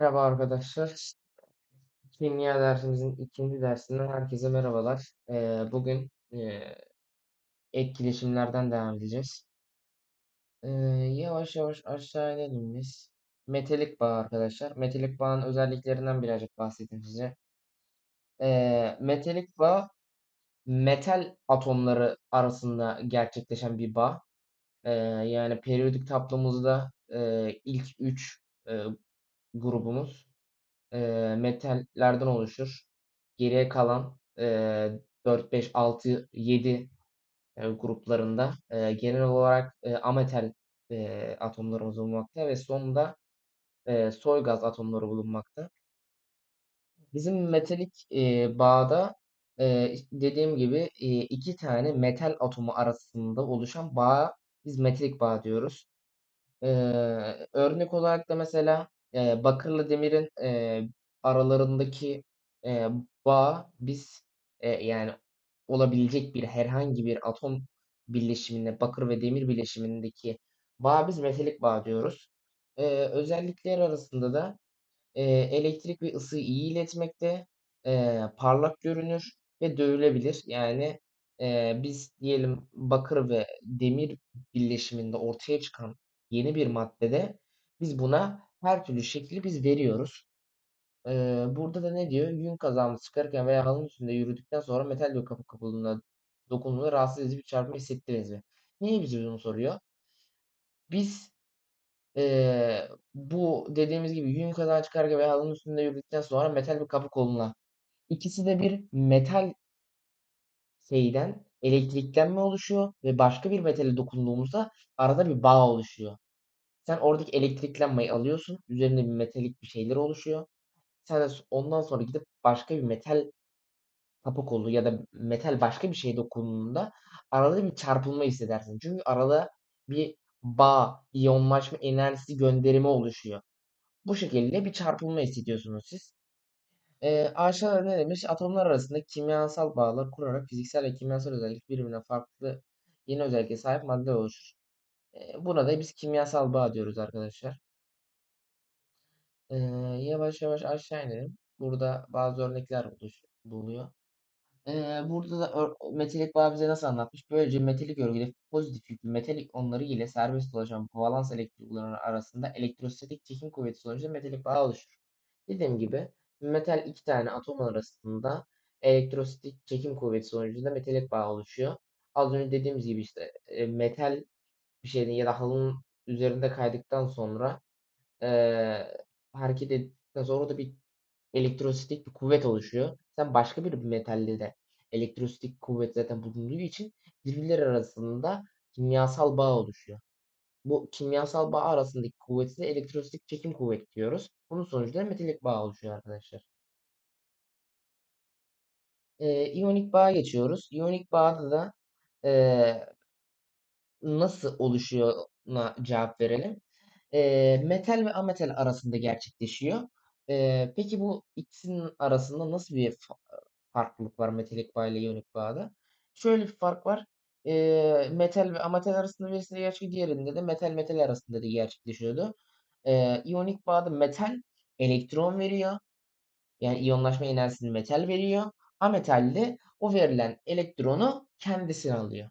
Merhaba arkadaşlar. Kimya dersimizin ikinci dersinden herkese merhabalar. Ee, bugün e, etkileşimlerden devam edeceğiz. Ee, yavaş yavaş aşağı inelim biz. Metalik bağ arkadaşlar. Metalik bağın özelliklerinden birazcık bahsedeyim size. Ee, metalik bağ metal atomları arasında gerçekleşen bir bağ. Ee, yani periyodik tablomuzda e, ilk 3 grubumuz e, metallerden oluşur. Geriye kalan e, 4, 5, 6, 7 e, gruplarında e, genel olarak e, ametal e, atomlarımız bulunmakta ve sonunda e, soy gaz atomları bulunmakta. Bizim metalik e, bağda e, dediğim gibi e, iki tane metal atomu arasında oluşan bağ biz metalik bağ diyoruz. Ee, örnek olarak da mesela e, bakırla demirin e, aralarındaki e, bağ biz e, yani olabilecek bir herhangi bir atom birleşiminde bakır ve demir bileşimindeki bağ biz metalik bağ diyoruz. Ee, özellikler arasında da e, elektrik ve ısı iyi iletmekte, e, parlak görünür ve dövülebilir. Yani e, biz diyelim bakır ve demir birleşiminde ortaya çıkan yeni bir maddede biz buna her türlü şekli biz veriyoruz. E, burada da ne diyor? Yün kazağımız çıkarken veya halının üstünde yürüdükten sonra metal bir kapı kabuğuna dokunduğunda rahatsız edici bir çarpma hissettiririz mi? Niye bize bunu soruyor? Biz Eee, bu dediğimiz gibi yün kazağı çıkarken veya halının üstünde yürüdükten sonra metal bir kapı koluna. İkisi de bir metal şeyden elektriklenme oluşuyor ve başka bir metale dokunduğumuzda arada bir bağ oluşuyor. Sen oradaki elektriklenmeyi alıyorsun. Üzerinde bir metalik bir şeyler oluşuyor. Sen de ondan sonra gidip başka bir metal kapı kolu ya da metal başka bir şeye dokunduğunda arada bir çarpılma hissedersin. Çünkü arada bir bağ, iyonlaşma enerjisi gönderimi oluşuyor. Bu şekilde bir çarpılma hissediyorsunuz siz. Ee, aşağıda ne demiş? Atomlar arasında kimyasal bağlar kurarak fiziksel ve kimyasal özellik birbirinden farklı yeni özelliğe sahip maddeler oluşur. Buna da biz kimyasal bağ diyoruz arkadaşlar. Ee, yavaş yavaş aşağı inelim. Burada bazı örnekler oluş- buluyor. Ee, burada da metalik bağ bize nasıl anlatmış? Böylece metalik örgüde pozitif yüklü metalik onları ile serbest dolaşan valans elektronları arasında elektrostatik çekim kuvveti sonucunda metalik bağ oluşur. Dediğim gibi metal iki tane atom arasında elektrostatik çekim kuvveti sonucunda metalik bağ oluşuyor. Az önce dediğimiz gibi işte e, metal bir şeyin ya da halının üzerinde kaydıktan sonra e, hareket ettikten sonra da bir elektrostatik bir kuvvet oluşuyor. Sen başka bir metalle de elektrostatik kuvvet zaten bulunduğu için birbirleri arasında kimyasal bağ oluşuyor. Bu kimyasal bağ arasındaki kuvveti de elektrostatik çekim kuvveti diyoruz. Bunun sonucunda metalik bağ oluşuyor arkadaşlar. Ee, iyonik bağa geçiyoruz. İyonik bağda da e, nasıl oluşuyoruna cevap verelim. E, metal ve ametal arasında gerçekleşiyor. E, peki bu ikisinin arasında nasıl bir fa- farklılık var metalik bağ ile iyonik bağda? Şöyle bir fark var. E, metal ve ametal arasında birisinde gerçekleşiyor, diğerinde de metal metal arasında da gerçekleşiyordu. E, iyonik bağda metal elektron veriyor. Yani iyonlaşma enerjisini metal veriyor. Ametal de o verilen elektronu kendisine alıyor.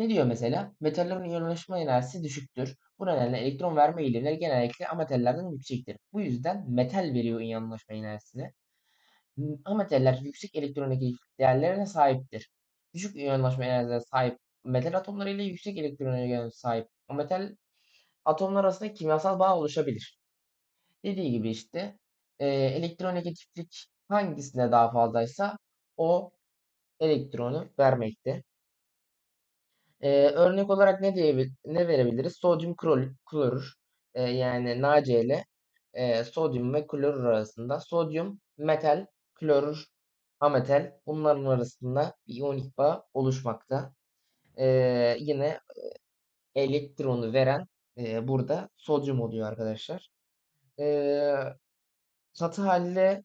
Ne diyor mesela? Metallerin iyonlaşma enerjisi düşüktür. Bu nedenle elektron verme eğilimleri genellikle ametallerden yüksektir. Bu yüzden metal veriyor iyonlaşma enerjisini. Ametaller yüksek elektronegatiflik değerlerine sahiptir. Düşük iyonlaşma enerjisine sahip metal atomları ile yüksek elektronegatifliğe sahip ametal atomlar arasında kimyasal bağ oluşabilir. Dediği gibi işte e, elektronegatiflik hangisine daha fazlaysa o elektronu vermekte. Ee, örnek olarak ne diyebil ne verebiliriz? Sodyum klor, klorür e, yani NaCl e, sodyum ve klorür arasında sodyum metal, klorür ametal bunların arasında bir iyonik bağ oluşmakta. Ee, yine elektronu veren e, burada sodyum oluyor arkadaşlar. Ee, katı halde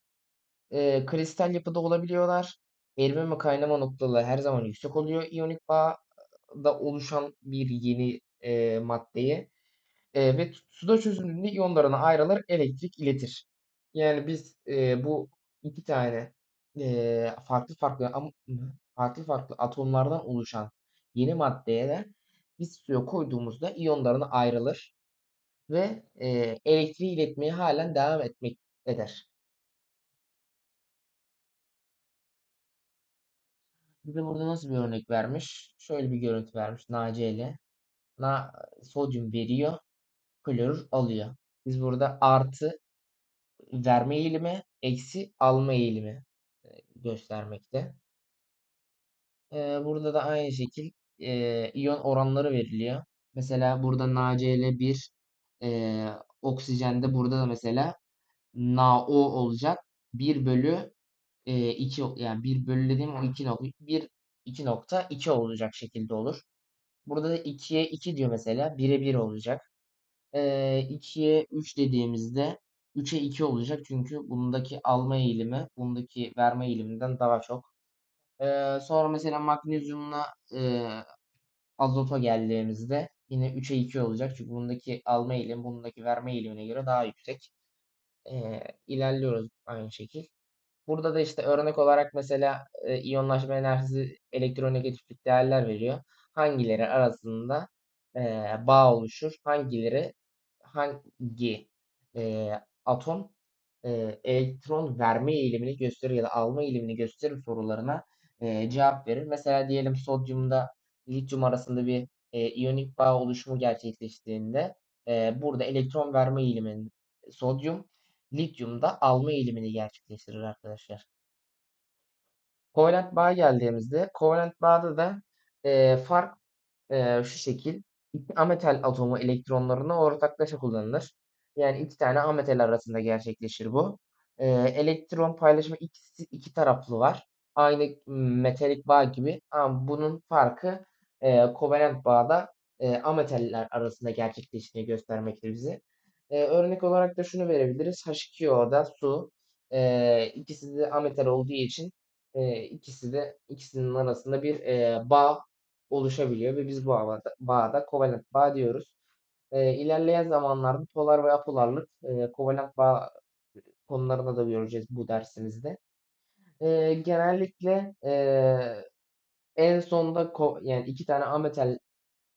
e, kristal yapıda olabiliyorlar. Erime ve kaynama noktaları her zaman yüksek oluyor iyonik bağ da oluşan bir yeni e, maddeyi e, ve suda çözündüğünde iyonlarına ayrılır, elektrik iletir. Yani biz e, bu iki tane e, farklı farklı farklı farklı atomlardan oluşan yeni maddeye de biz suya koyduğumuzda iyonlarına ayrılır ve e, elektriği iletmeye halen devam etmek eder. Bize burada nasıl bir örnek vermiş? Şöyle bir görüntü vermiş NaCl. Na, sodyum veriyor, klorür alıyor. Biz burada artı verme eğilimi, eksi alma eğilimi e, göstermekte. E, burada da aynı şekil e, iyon oranları veriliyor. Mesela burada NaCl1 e, oksijende burada da mesela NaO olacak. 1 bölü e, 2 yani 1 bölü o 2 nokta 1 2.2 olacak şekilde olur. Burada da 2'ye 2 diyor mesela. 1'e 1 olacak. Ee, 2'ye 3 dediğimizde 3'e 2 olacak. Çünkü bundaki alma eğilimi bundaki verme eğiliminden daha çok. Ee, sonra mesela magnezyumla e, azota geldiğimizde yine 3'e 2 olacak. Çünkü bundaki alma eğilimi bundaki verme eğilimine göre daha yüksek. Ee, ilerliyoruz aynı şekil. Burada da işte örnek olarak mesela e, iyonlaşma enerjisi elektronegatiflik değerler veriyor. Hangileri arasında e, bağ oluşur? Hangileri hangi e, atom elektron verme eğilimini gösterir ya da alma eğilimini gösterir sorularına cevap verir. Mesela diyelim sodyumda lityum arasında bir iyonik bağ oluşumu gerçekleştiğinde burada elektron verme eğiliminin sodyum lityumda alma eğilimini gerçekleştirir arkadaşlar. Kovalent bağa geldiğimizde kovalent bağda da e, fark e, şu şekil. İki ametal atomu elektronlarını ortaklaşa kullanılır. Yani iki tane ametal arasında gerçekleşir bu. E, elektron paylaşımı ikisi iki taraflı var. Aynı metalik bağ gibi ama bunun farkı e, kovalent bağda e, ametaller arasında gerçekleştiğini göstermekte bize. E, örnek olarak da şunu verebiliriz. H2O'da su. E, ikisi de ametal olduğu için e, ikisi de ikisinin arasında bir e, bağ oluşabiliyor ve biz bu bağda, bağda kovalent bağ diyoruz. E, ilerleyen zamanlarda polar ve apolarlık e, kovalent bağ konularını da göreceğiz bu dersimizde. E, genellikle e, en sonda yani iki tane ametal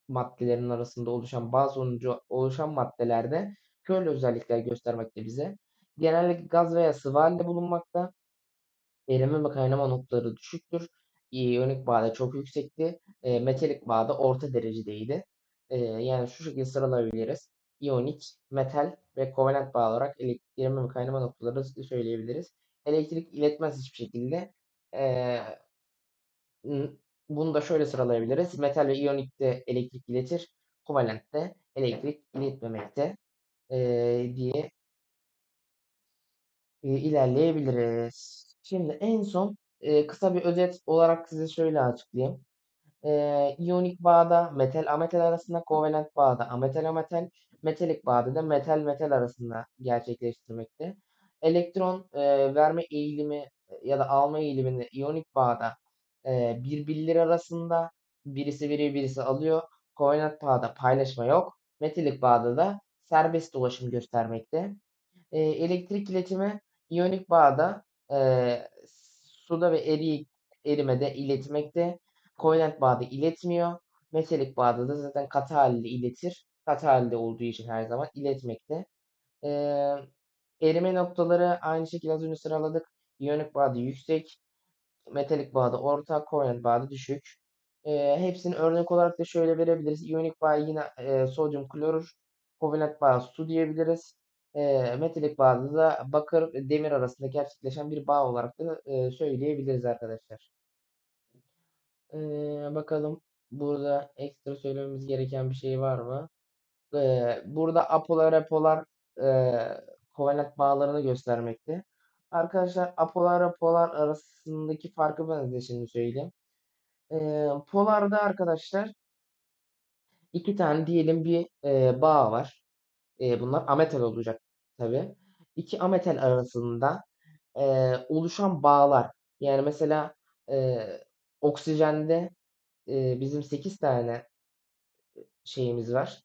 maddelerin arasında oluşan bağ sonucu oluşan maddelerde şöyle özellikler göstermekte bize. Genellikle gaz veya sıvı halinde bulunmakta. Erime ve kaynama noktaları düşüktür. İyonik bağda çok yüksekti. E, metalik bağda orta derecedeydi. E, yani şu şekilde sıralayabiliriz. İyonik, metal ve kovalent bağ olarak erime ve kaynama noktaları söyleyebiliriz. Elektrik iletmez hiçbir şekilde. E, bunu da şöyle sıralayabiliriz. Metal ve iyonikte elektrik iletir. Kovalentte elektrik iletmemekte e, diye e, ilerleyebiliriz. Şimdi en son e, kısa bir özet olarak size şöyle açıklayayım. E, iyonik bağda metal ametal arasında, kovalent bağda ametal ametal, metalik bağda da metal metal arasında gerçekleştirmekte. Elektron e, verme eğilimi ya da alma eğilimini iyonik bağda e, birbirleri arasında birisi veriyor birisi alıyor. Kovalent bağda paylaşma yok. Metalik bağda da serbest dolaşım göstermekte. E, elektrik iletimi iyonik bağda e, suda ve eri, erimede iletmekte. Kovalent bağda iletmiyor. Metalik bağda da zaten katı halde iletir. Katı halde olduğu için her zaman iletmekte. E, erime noktaları aynı şekilde az önce sıraladık. İyonik bağda yüksek. Metalik bağda orta. Kovalent bağda düşük. E, hepsini örnek olarak da şöyle verebiliriz. İyonik bağ yine e, sodyum klorür. Kovalent bağ su diyebiliriz. E, metalik bağda da bakır demir arasında gerçekleşen bir bağ olarak da e, söyleyebiliriz arkadaşlar. E, bakalım burada ekstra söylememiz gereken bir şey var mı? E, burada apolar apolar e, kovalent bağlarını göstermekte. Arkadaşlar apolar apolar arasındaki farkı ben size şimdi söyleyeyim. E, polarda arkadaşlar iki tane diyelim bir e, bağ var. E, bunlar ametal olacak tabii. İki ametal arasında e, oluşan bağlar. Yani mesela e, oksijende e, bizim 8 tane şeyimiz var.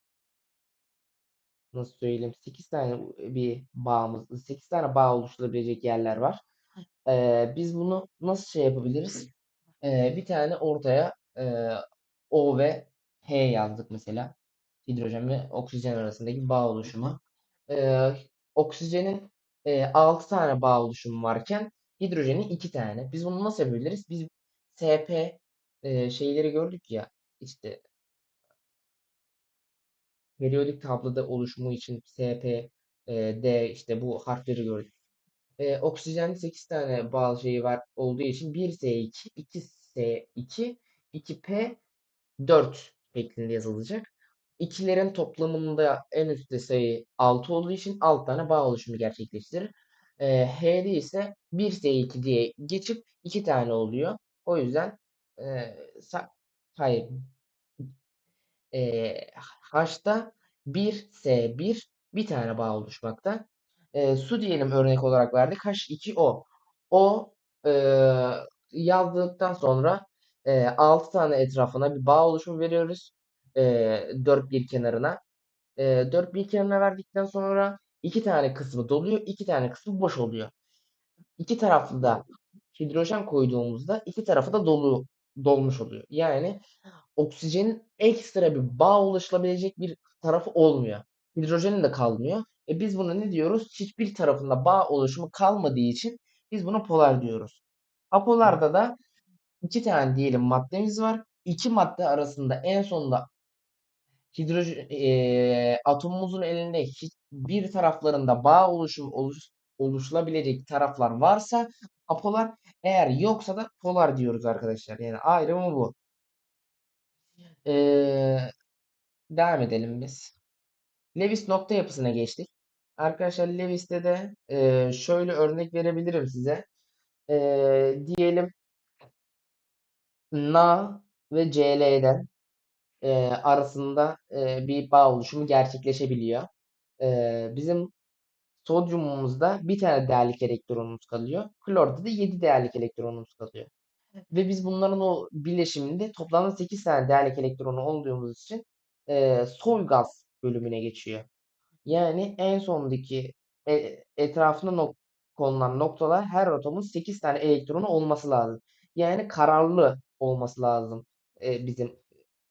nasıl söyleyeyim 8 tane bir bağımız 8 tane bağ oluşturabilecek yerler var. Ee, biz bunu nasıl şey yapabiliriz? Ee, bir tane ortaya e, O ve H yazdık mesela. Hidrojen ve oksijen arasındaki bağ oluşumu. Ee, oksijenin e, 6 tane bağ oluşumu varken hidrojenin 2 tane. Biz bunu nasıl yapabiliriz? Biz SP e, şeyleri gördük ya işte periyodik tabloda oluşumu için SP, e, D işte bu harfleri gördük. E, oksijende 8 tane bağlı şeyi var olduğu için 1S2, 2S2, 2P4 şeklinde yazılacak. İkilerin toplamında en üstte sayı 6 olduğu için 6 tane bağ oluşumu gerçekleştirir. E, H'de ise 1S2 diye geçip 2 tane oluyor. O yüzden e, hayır e, H'ta 1S1 bir tane bağ oluşmakta. E, su diyelim örnek olarak verdik. H2O. O e, yazdıktan sonra e, 6 tane etrafına bir bağ oluşumu veriyoruz. E, 4 bir kenarına. E, 4 bir kenarına verdikten sonra 2 tane kısmı doluyor. 2 tane kısmı boş oluyor. İki taraflı da hidrojen koyduğumuzda iki tarafı da dolu dolmuş oluyor. Yani oksijenin ekstra bir bağ ulaşılabilecek bir tarafı olmuyor. Hidrojenin de kalmıyor. E biz buna ne diyoruz? Hiçbir tarafında bağ oluşumu kalmadığı için biz buna polar diyoruz. Apolarda da iki tane diyelim maddemiz var. İki madde arasında en sonunda hidrojen e, atomumuzun elinde bir taraflarında bağ oluşum oluş, oluşulabilecek taraflar varsa apolar eğer yoksa da polar diyoruz arkadaşlar. Yani ayrımı bu. Ee, devam edelim biz. Lewis nokta yapısına geçtik. Arkadaşlar Lewis'te de e, şöyle örnek verebilirim size. E, diyelim Na ve CL'den e, arasında e, bir bağ oluşumu gerçekleşebiliyor. E, bizim sodyumumuzda bir tane değerlik elektronumuz kalıyor. Klorda da 7 değerlik elektronumuz kalıyor. Ve biz bunların o bileşiminde toplamda 8 tane değerlik elektronu olduğumuz için e, soy gaz bölümüne geçiyor. Yani en sondaki e, etrafına nok konulan noktalar her atomun 8 tane elektronu olması lazım. Yani kararlı olması lazım e, bizim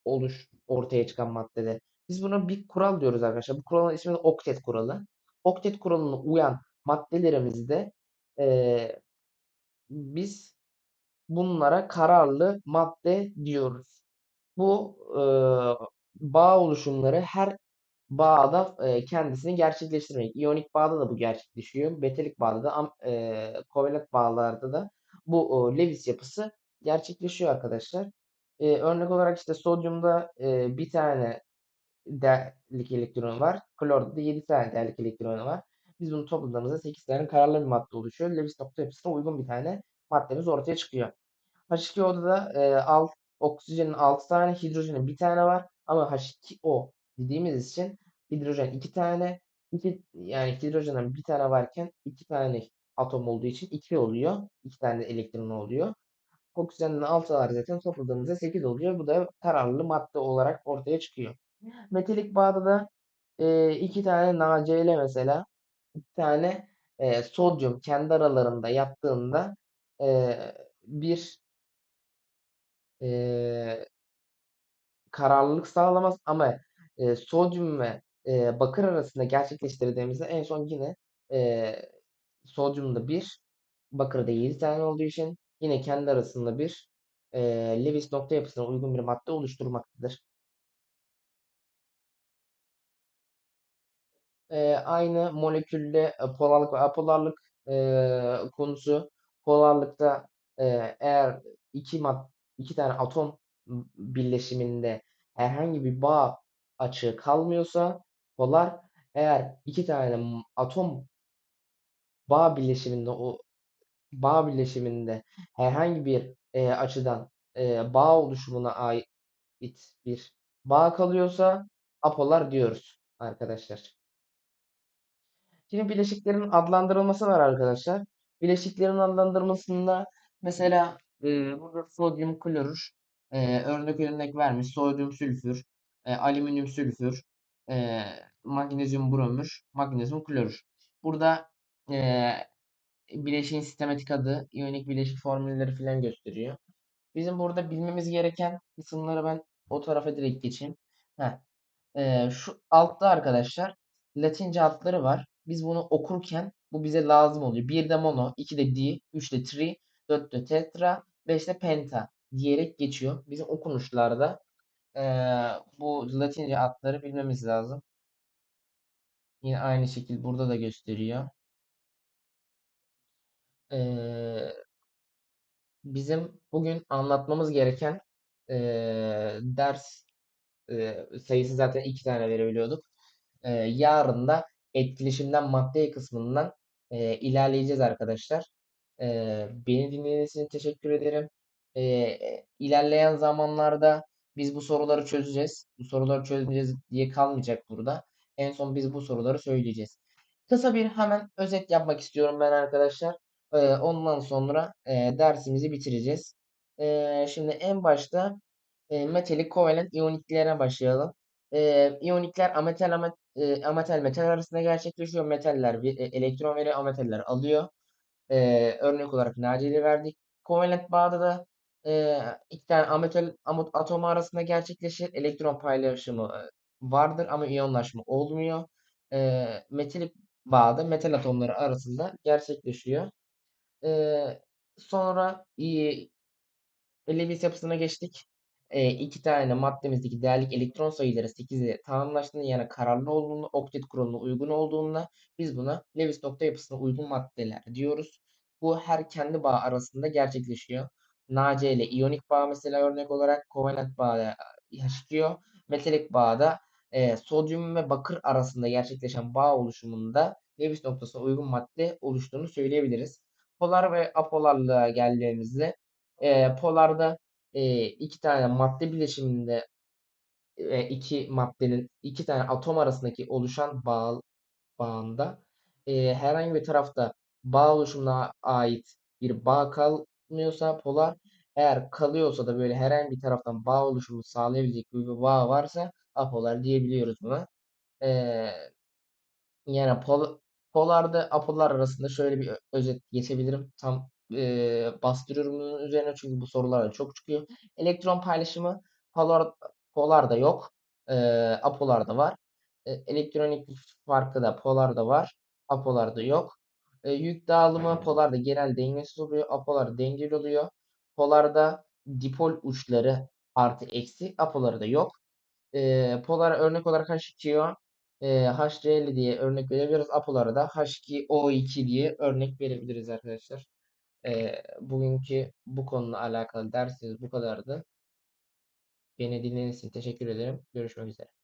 oluş ortaya çıkan maddede. Biz buna bir kural diyoruz arkadaşlar. Bu kuralın ismi de oktet kuralı. Oktet kuralına uyan maddelerimizde e, biz bunlara kararlı madde diyoruz. Bu e, bağ oluşumları her bağda e, kendisini gerçekleştirmek. İyonik bağda da bu gerçekleşiyor. Metalik bağda da e, kovalent bağlarda da bu e, Lewis yapısı gerçekleşiyor arkadaşlar. E, örnek olarak işte sodyumda e, bir tane değerlik elektronu var. Klorda da 7 tane değerlik elektronu var. Biz bunu topladığımızda 8 tane kararlı bir madde oluşuyor. Lewis nokta yapısına uygun bir tane maddemiz ortaya çıkıyor. H2O'da da e, alt, oksijenin 6 tane, hidrojenin bir tane var. Ama H2O dediğimiz için hidrojen 2 tane, iki, yani hidrojenin bir tane varken 2 tane atom olduğu için 2 oluyor. 2 tane elektron oluyor. Oksijenin 6 var zaten topladığımızda 8 oluyor. Bu da kararlı madde olarak ortaya çıkıyor. Metalik bağda da e, iki tane NaCl mesela bir tane e, sodyum kendi aralarında yaptığında e, bir e, kararlılık sağlamaz ama e, sodyum ve e, bakır arasında gerçekleştirdiğimizde en son yine e, sodyumda bir bakırda 7 tane olduğu için yine kendi arasında bir e, Lewis nokta yapısına uygun bir madde oluşturmaktadır. e, aynı molekülde polarlık ve apolarlık e, konusu. Polarlıkta e, eğer iki mad iki tane atom birleşiminde herhangi bir bağ açığı kalmıyorsa polar eğer iki tane atom bağ birleşiminde o bağ birleşiminde herhangi bir e, açıdan e, bağ oluşumuna ait bir bağ kalıyorsa apolar diyoruz arkadaşlar. Şimdi bileşiklerin adlandırılması var arkadaşlar. Bileşiklerin adlandırmasında mesela e, burada sodyum klorür e, örnek örnek vermiş. Sodyum sülfür, e, alüminyum sülfür, e, magnezyum bromür, magnezyum klorür. Burada e, bileşiğin sistematik adı, iyonik bileşik formülleri falan gösteriyor. Bizim burada bilmemiz gereken kısımları ben o tarafa direkt geçeyim. Heh. Ee, şu altta arkadaşlar Latince adları var. Biz bunu okurken bu bize lazım oluyor. Bir de mono, iki de di, üç de tri, dört de tetra, beş de penta diyerek geçiyor. Bizim okunuşlarda ee, bu Latince adları bilmemiz lazım. Yine aynı şekilde burada da gösteriyor. Ee, bizim bugün anlatmamız gereken ee, ders ee, sayısı zaten iki tane verebiliyorduk. Ee, yarın da etkileşimden madde kısmından e, ilerleyeceğiz arkadaşlar. Ee, beni dinlediğiniz için teşekkür ederim. Ee, ilerleyen zamanlarda biz bu soruları çözeceğiz. Bu soruları çözeceğiz diye kalmayacak burada. En son biz bu soruları söyleyeceğiz. Kısa bir hemen özet yapmak istiyorum ben arkadaşlar. Ondan sonra e, dersimizi bitireceğiz. Ee, şimdi en başta e, metalik kovalent iyoniklere başlayalım. E, iyonikler ametal amet, e, ametal metal arasında gerçekleşiyor. Metaller e, elektron veriyor, ametaller alıyor. E, örnek olarak Naciye'de verdik. Kovalent bağda da e, iki tane ametal amut atomu arasında gerçekleşir. Elektron paylaşımı e, vardır ama iyonlaşma olmuyor. E, metalik bağda metal atomları arasında gerçekleşiyor. E, sonra i- Lewis yapısına geçtik. E, iki tane maddemizdeki değerlik elektron sayıları 8'e tamamlaştığında yani kararlı olduğunda, oktet kuralına uygun olduğunda biz buna Lewis nokta yapısına uygun maddeler diyoruz. Bu her kendi bağ arasında gerçekleşiyor. NaC ile iyonik bağ mesela örnek olarak kovalent bağda yaşıyor. Metalik bağda e, sodyum ve bakır arasında gerçekleşen bağ oluşumunda Lewis noktasına uygun madde oluştuğunu söyleyebiliriz. Polar ve apolarlığa geldiğimizde e, polarda e, iki tane madde bileşiminde e, iki maddenin iki tane atom arasındaki oluşan bağ, bağında e, herhangi bir tarafta bağ oluşumuna ait bir bağ kalmıyorsa polar eğer kalıyorsa da böyle herhangi bir taraftan bağ oluşumu sağlayabilecek bir bağ varsa apolar diyebiliyoruz buna. E, yani pol, polarda apolar arasında şöyle bir özet geçebilirim. Tam e, bastırıyorum bunun üzerine çünkü bu sorular da çok çıkıyor. Elektron paylaşımı polar, polarda yok. E, apolarda var. E, elektronik farkı da polarda var. Apolarda yok. E, yük dağılımı polarda genel dengesiz oluyor. Apolarda dengeli oluyor. Polarda dipol uçları artı eksi. Apolarda yok. E, polar örnek olarak H2O e, HCl diye örnek verebiliriz. Apolara da H2O2 diye örnek verebiliriz arkadaşlar. E, bugünkü bu konuyla alakalı dersiniz bu kadardı. Beni dinlediğiniz için teşekkür ederim. Görüşmek üzere.